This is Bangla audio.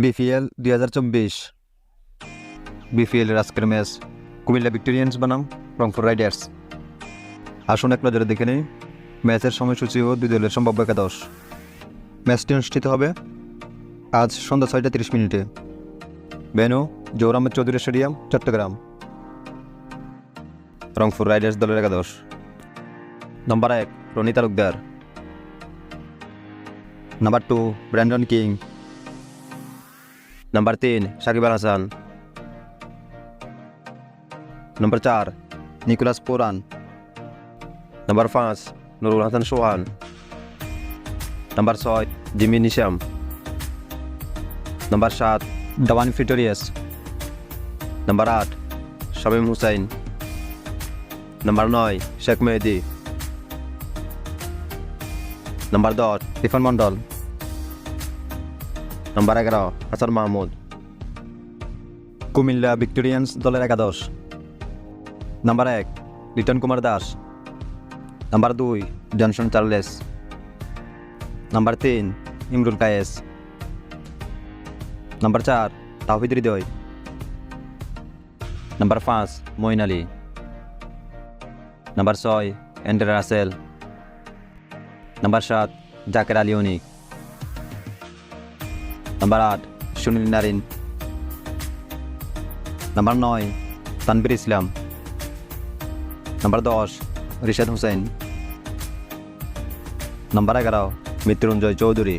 বিপিএল দুই হাজার চব্বিশ। বিপিএলের আজকের ম্যাচ কুমিল্লা ভিক্টোরিয়ান্স বনাম, রংপুর রাইডার্স। আসুন এক নজরে দেখে নিই, ম্যাচের সময়সূচি ও দুই দলের সম্ভাব্য একাদশ। ম্যাচটি অনুষ্ঠিত হবে আজ সন্ধ্যা ছয়টা তিরিশ মিনিটে। বেনু জৌর আহমেদ চৌধুরী স্টেডিয়াম, চট্টগ্রাম। রংপুর রাইডার্স দলের একাদশ। নম্বর এক, Rony Talukdar. Number two, Brandon King. Number তিন সাকিব আল হাসান নম্বর চার নিকোলাস পোরান নম্বর পাঁচ নুরুল হাসান সোহান নম্বর ছয় জিমি নিশাম নম্বর সাত দাওয়ান ফিটোরিয়াস নম্বর আট শামীম হুসাইন নম্বর নয় শেখ মেহেদি নম্বর দশ ইরফান মন্ডল নম্বর এগারো হাসান মাহমুদ কুমিল্লা ভিক্টোরিয়ান্স দলের একাদশ নাম্বার এক লিটন কুমার দাস নাম্বার দুই জনসন চার্লেস নাম্বার তিন ইমরুল কায়েস নাম্বার চার তাহিদ হৃদয় নাম্বার পাঁচ মঈন আলী নাম্বার ছয় এন্ড্রে রাসেল নাম্বার সাত জাকের আলী অনিক নাম্বার আট সুনীল নারিন নাম্বার নয় তানবির ইসলাম নাম্বার দশ রিশাদ হুসেন নাম্বার এগারো মৃত্যুঞ্জয় চৌধুরী